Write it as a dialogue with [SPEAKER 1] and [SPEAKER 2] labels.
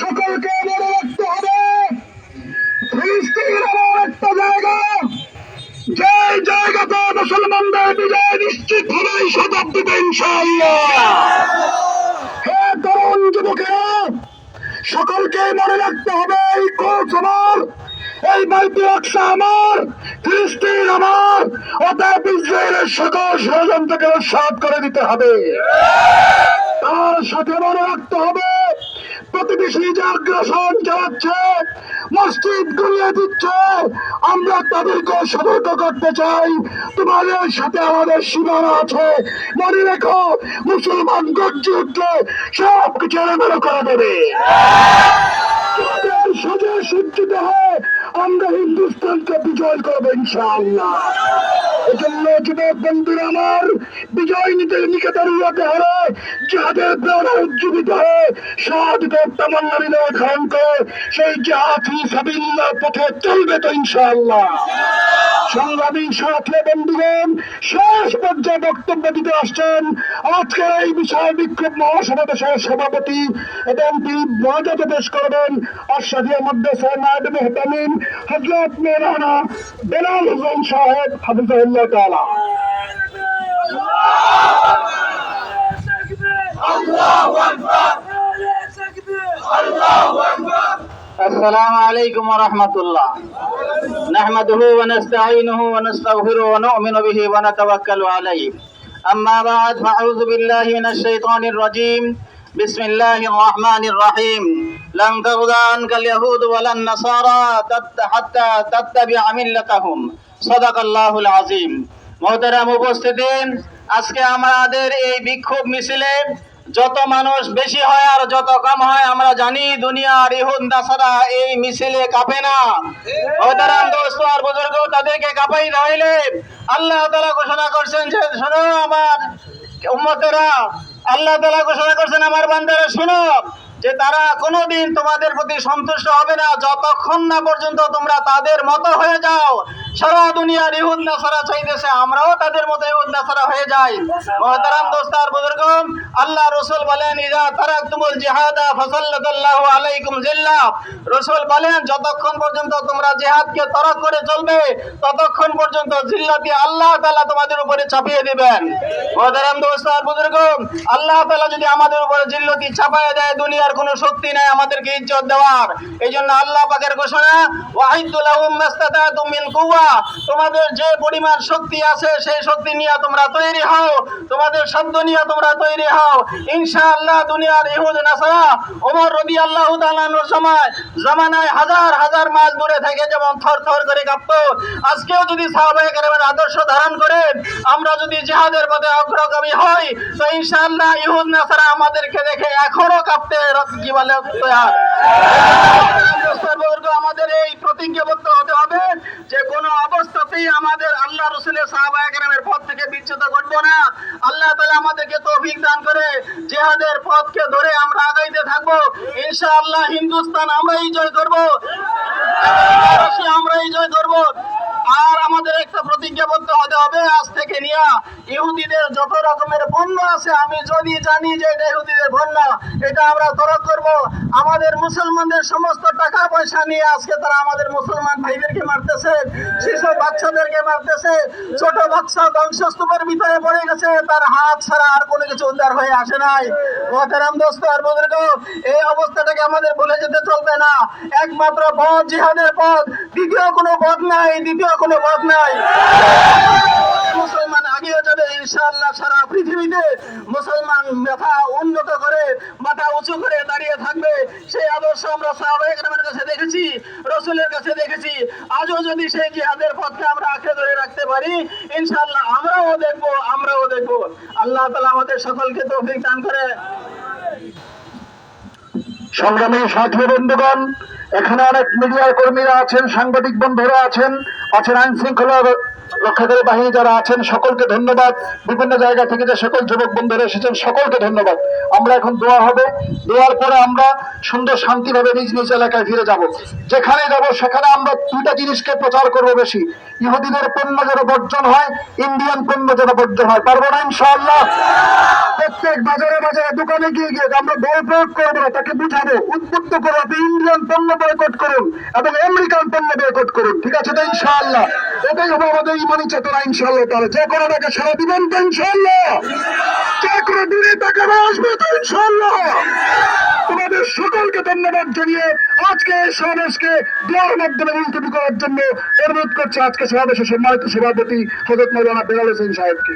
[SPEAKER 1] সকলকে মনে রাখতে হবে ফিলিস্তিন একটা জায়গা যে জায়গাতে মুসলমানদের বিজয় নিশ্চিত শতাব্দীতে হে তরুণ যুবকেরা সকলকে মনে রাখতে হবে, এই কোচ আমার, এই আমার, ফিলিস্তিন আমার, অতএব ইসরায়েলের সকল ষড়যন্ত্রকে সাত করে দিতে হবে। তার সাথে মনে রাখতে হবে প্রতিবেশী যে আগ্রাসন চালাচ্ছে, মসজিদ গুলিয়ে দিচ্ছে, আমরা তাদেরকে সতর্ক করতে চাই। তোমাদের সাথে আমাদের সীমানা আছে। মনে রেখো, মুসলমান গর্জে উঠলে সব কিছু এলোমেলো করে দেবে। সোজা সজ্জিত হয় আমরা হিন্দুস্তানকে বিজয় করব ইনশাআল্লাহ। এজন্য যুবক বন্ধুরা আমার, বিজয় নিতে নিকেতন যাদের প্রেরণা উজ্জীবিত হয়ে সাধুদের তামান্না বিনয় ধারণ করে সেই জাতি সাবিল্লাহ পথে চলবে তো ইনশাআল্লাহ। সংগ্রামী সাথে বন্ধুগণ, শেষ পর্যায়ে বক্তব্য দিতে আসছেন আজকের এই বিষয় বিক্ষোভ মহাসমাবেশের সভাপতি এবং তিনি মর্যাদা পেশ করবেন অশ্বাদিয়া মাদ্রাসা নায়ব মেহতামিন হজরত মেরানা বেলাল সাহেব تعالى.
[SPEAKER 2] السلام عليكم ورحمة الله. نحمده ونستعينه ونستغفره ونؤمن به ونتوكل عليه. أما بعد فأعوذ بالله من الشيطان الرجيم. بسم الله الرحمن الرحيم. لن ترضى عنك اليهود ولا النصارى حتى تتبع ملتهم. সদাকাল্লাহুল আজিম। মহতারাম উপস্থিতিন, আজকে আমাদের এই বিক্ষোভ মিছিলে যত মানুষ বেশি হয় আর যত কম হয়, আমরা জানি দুনিয়ার ইহুন দাসারা এই মিছিলে কাঁপে না। মহতারাম দোস্ত আর বুজুর্গ, তাদেরকে কাঁপাই রইলে আল্লাহ তালা ঘোষণা করছেন যে, শোনো আমার উম্মতেরা, আল্লাহ তালা ঘোষণা করছেন আমার বান্দারা, শোনো যে তারা কোনোদিন তোমাদের প্রতি সন্তুষ্ট হবে না। যতক্ষণ না পর্যন্ত তোমরা তাদের মতো হয়ে যাও সারা দুনিয়ার ইহুদ নাসারা চাইতেছে, আমরাও তাদের মতো ইহুদ নাসারা হয়ে যাই। মহতারাম দোস্তার বুজুর্গ আল্লাহ রসুল বলেন ইজা তারাকতুমুল জিহাদা ফাসাল্লাল্লাহু আলাইকুম জিল্লা। রসুল বলেন, যতক্ষণ পর্যন্ত তোমরা জিহাদকে তরক করে চলবে, ততক্ষণ পর্যন্ত জিল্লাতি আল্লাহ তাআলা তোমাদের উপরে চাপিয়ে দিবেন। মহতারাম দোস্তার বুজুর্গ আল্লাহ তাআলা যদি আমাদের উপরে জিল্লতি চাপায় দেয়, দুনিয়ার কোনো শক্তি নাই আমাদেরকে ইজ্জত দেওয়ার। এই জন্য আল্লাহ পাকের ঘোষণা ওয়াহিদুল্লাহুম মাস্তাতাতুম মিন কুওয়া। তোমাদের যে পরিমাণ শক্তি আছে, সেই শক্তি নিয়ে তোমরা তৈরি হও। তোমাদের শব্দ নিয়ে তোমরা তৈরি হও। ইনশাআল্লাহ দুনিয়ার ইহুদ নাসারা ওমর রাদিয়াল্লাহু তাআলার সময় জামানায় হাজার হাজার মাইল দূরে থেকে যেমন থর থর করে কাঁপতো, আজকেও যদি সাহাবায়ে কেরামের আদর্শ ধারণ করে, আমরা যদি জিহাদের পথে অগ্রগামী হই, তো ইনশাআল্লাহ ইহুদ নাসারা আমাদেরকে দেখে এখনও কাঁপতে কি বলে আমাদের এই প্রতিজ্ঞাবদ্ধ হতে হবে যে কোনো অবস্থাতেই আমাদের আল্লাহ রসুলের সাহাবায়ে কেরামের পথ থেকে বিচ্যুত করব না। আল্লাহ তাআলা আমাদেরকে তৌফিক দান করে জিহাদের পথকে ধরে আমরা আগাইতে থাকব। ইনশাআল্লাহ হিন্দুস্তান আমরাই জয় করব। আমরাই জয় করব। আর আমাদের একটা প্রতিজ্ঞাবদ্ধ হতে হবে আজ থেকে নিয়ে। ইহুদিদের যত রকমের পণ্য আছে, আমি যদি জানি যে এটা ইহুদিদের পণ্য এটা আমরা তরক করব। আমাদের মুসলমানদের সমস্ত টাকা পয়সা নিয়ে আজকে তারা আমাদের মুসলমান ভাইদেরকে মারতেছে শিশু বাচ্চাদেরকে মারতেছে। ছোট বাচ্চা ধ্বংসস্তূপের ভিতরে পড়ে গেছে, তার হাত ছাড়া আর কোনো কিছু উদ্ধার হয়ে আসে নাই। মহতারাম দোস্ত আর বুজুর্গ, এই অবস্থাটাকে আমাদের ভুলে যেতে চলবে না। একমাত্র পথ, জিহাদের পথ। দ্বিতীয় কোনো পথ নাই, দ্বিতীয় কোনো পথ নাই। মুসলমান আগিয়ে যাবে ইনশাআল্লাহ সারা পৃথিবীতে। মুসলমান মাথা উন্নত করে, মাথা উঁচু করে দাঁড়িয়ে থাকবে। সেই আদর্শ আমরা সাহাবায়ে কেরামের কাছে দেখেছি, রসুলের কাছে দেখেছি। আজও যদি সেই জিহাদের পথকে আমরা আঁকড়ে ধরে রাখতে পারি, ইনশাআল্লাহ আমরাও দেখব আমরাও দেখব। আল্লাহ তাআলা আমাদের সকলকে তৌফিক দান করে।
[SPEAKER 1] সংগ্রামী সাথী বন্ধুগণ এখানে অনেক মিডিয়া কর্মীরা আছেন, সাংবাদিক বন্ধুরা আছেন আছেন আইন শৃঙ্খলা রক্ষাকারী বাহিনী যারা আছেন, সকলকে ধন্যবাদ। বিভিন্ন জায়গা থেকে যে সকল যুবক বন্ধুরা এসেছেন, সকলকে ধন্যবাদ। আমরা এখন দোয়া হবে। দোয়ার পরে আমরা সুন্দর শান্তিভাবে নিজ নিজ এলাকায় ফিরে যাব। যেখানে যাব, সেখানে আমরা দুইটা জিনিসকে প্রচার করব বেশি। ইহুদিদের পণ্য যেন বর্জন হয়, ইন্ডিয়ান পণ্য যেন বর্জন হয়। পারব না ইনশাআল্লাহ? প্রত্যেক বাজারে বাজারে দোকানে গিয়ে গিয়ে আমরা বল প্রয়োগ করব না তাকে বুঝাবো। উদ্বুদ্ধ করব আপনি ইন্ডিয়ান পণ্য বয়কট করুন এবং আমেরিকান পণ্য বয়কট করুন। ঠিক আছে তো ইনশাআল্লাহ? এটাই হবে আমাদের ইমানি চেতনা ইনশাআল্লাহ তাহলে। যে কোনো টাকা সারা দিবেন তো ইনশাআল্লাহ। আসবে তো তোমাদের সকলকে ধন্যবাদ জানিয়ে আজকে সমাবেশকে মাধ্যমে মুলতবি করার জন্য অনুরোধ করছে আজকে সমাবেশের সম্মানিত সভাপতি হজরত মৌলানা বেলাল হোসেন সাহেবকে।